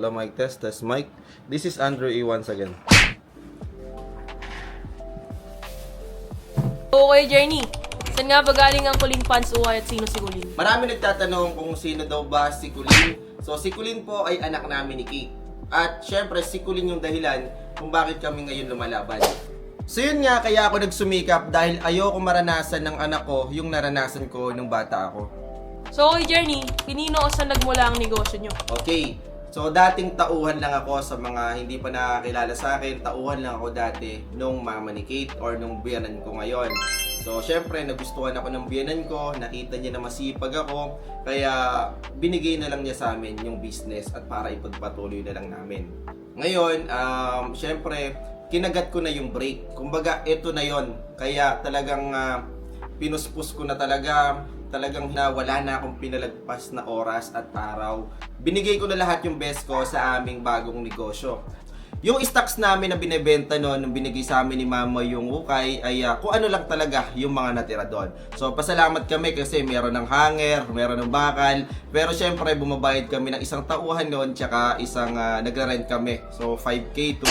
Hello, mic test. Test mic. This is Andrew E once again. Okay, Journey. Saan nga ba galing ang Kuling Pants Ukay at sino si Kulin? Marami nagtatanong kung sino daw ba si Kulin. So, si Kulin po ay anak namin ni Kate. At syempre, si Kulin yung dahilan kung bakit kami ngayon lumalaban. So yun nga, kaya ako nagsumikap dahil ayoko maranasan ng anak ko yung naranasan ko nung bata ako. So, okay, Journey. Pinino o saan nagmula ang negosyo nyo? Okay. So, dating tauhan lang ako sa mga hindi pa nakakilala sa akin. Tauhan lang ako dati nung mama ni Kate or nung biyanan ko ngayon. So, syempre, nagustuhan ako ng biyanan ko. Nakita niya na masipag ako. Kaya, binigay na lang niya sa amin yung business at para ipagpatuloy na lang namin. Ngayon, um, syempre, kinagat ko na yung break. Kumbaga, ito na yon Kaya talagang ah, pinuspus ko na talaga talagang na wala na akong pinalagpas na oras at araw. Binigay ko na lahat yung best ko sa aming bagong negosyo. Yung stocks namin na binebenta noon, nung binigay sa amin ni mama yung ukay, ay ah, kung ano lang talaga yung mga natira doon. So, pasalamat kami kasi meron ng hanger, meron ng bakal, pero syempre bumabayad kami ng isang tauhan noon, tsaka isang uh, nagre-rent kami. So, 5K to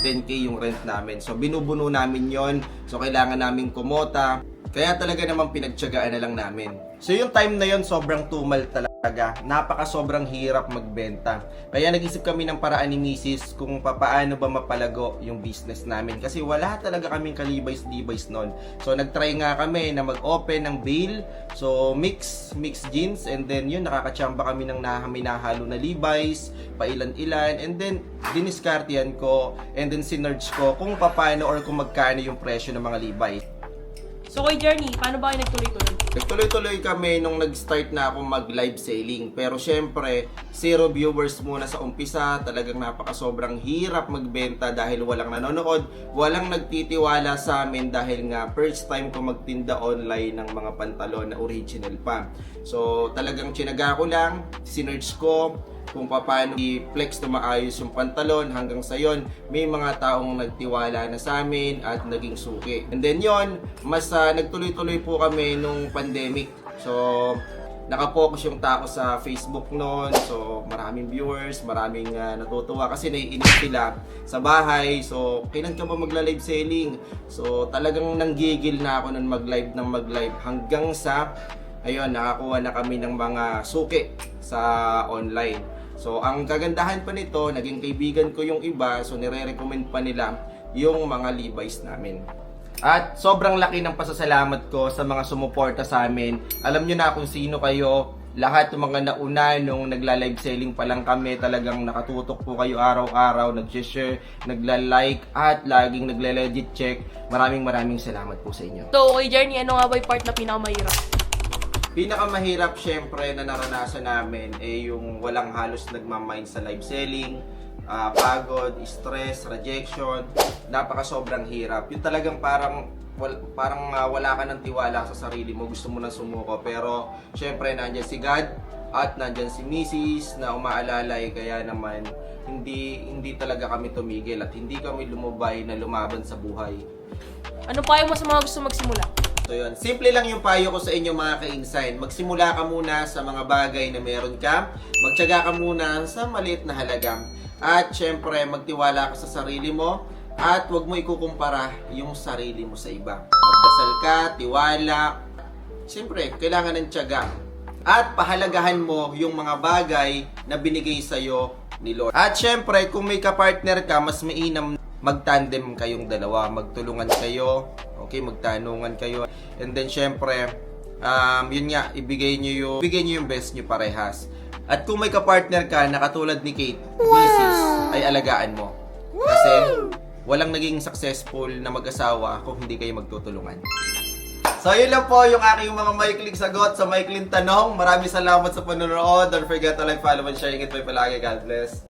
10K yung rent namin. So, binubuno namin yon So, kailangan namin kumota. Kaya talaga naman pinagtyagaan na lang namin. So yung time na yon sobrang tumal talaga. Napaka sobrang hirap magbenta. Kaya nag-isip kami ng paraan ni Mrs. kung papaano ba mapalago yung business namin. Kasi wala talaga kaming kalibays-libays noon. So nag-try nga kami na mag-open ng bail. So mix, mix jeans. And then yun, nakakachamba kami ng nahaminahalo na Levi's, pailan-ilan. And then diniskartihan ko. And then sinerge ko kung papaano or kung magkano yung presyo ng mga Levi's. So, okay, Journey. Paano ba kayo nagtuloy-tuloy? Nagtuloy-tuloy kami nung nag-start na ako mag-live selling. Pero syempre, zero viewers muna sa umpisa. Talagang napaka sobrang hirap magbenta dahil walang nanonood. Walang nagtitiwala sa amin dahil nga first time ko magtinda online ng mga pantalon na original pa. So talagang chinaga ko lang, sinerge ko, kung paano i-flex na maayos yung pantalon hanggang sa yon may mga taong nagtiwala na sa amin at naging suki. And then yon mas ah, nagtuloy-tuloy po kami nung pandemic. So, nakapokus yung tao sa Facebook noon. So, maraming viewers, maraming ah, natutuwa kasi naiinis sila sa bahay. So, kailan ka ba magla-live selling? So, talagang nanggigil na ako nun mag-live ng mag-live hanggang sa ayun, nakakuha na kami ng mga suki sa online. So, ang kagandahan pa nito, naging kaibigan ko yung iba, so nire-recommend pa nila yung mga Levi's namin. At sobrang laki ng pasasalamat ko sa mga sumuporta sa amin. Alam nyo na kung sino kayo. Lahat ng mga nauna nung nagla-live selling pa lang kami, talagang nakatutok po kayo araw-araw, nag-share, nagla-like, at laging nagle-legit check. Maraming maraming salamat po sa inyo. So, okay, Journey. Ano nga ba yung part na pinakamahirap? Pinakamahirap syempre na naranasan namin ay yung walang halos nagmamind sa live selling, ah, pagod, stress, rejection, napaka sobrang hirap. Yung talagang parang wal, parang ah, wala ka ng tiwala sa sarili mo, gusto mo na sumuko pero syempre nandiyan si God at nandiyan si Mrs. na umaalalay kaya naman hindi hindi talaga kami tumigil at hindi kami lumubay na lumaban sa buhay. Ano payo mo sa mga gusto magsimula? So yun, simple lang yung payo ko sa inyo mga ka-insign. Magsimula ka muna sa mga bagay na meron ka. Magtyaga ka muna sa maliit na halaga. At syempre, magtiwala ka sa sarili mo. At huwag mo ikukumpara yung sarili mo sa iba. Magdasal ka, tiwala. Siyempre, kailangan ng tiyaga. At pahalagahan mo yung mga bagay na binigay sa'yo ni Lord. At syempre, kung may kapartner ka, mas mainam magtandem kayong dalawa, magtulungan kayo, okay, magtanungan kayo. And then syempre, um, yun nga, ibigay nyo yung, ibigay nyo yung best nyo parehas. At kung may kapartner ka na katulad ni Kate, Mrs., ay alagaan mo. Kasi walang naging successful na mag-asawa kung hindi kayo magtutulungan. So, yun lang po yung aking mga maikling sagot sa maikling tanong. Maraming salamat sa panonood. Don't forget to like, follow, and share. Ingat po palagi. God bless.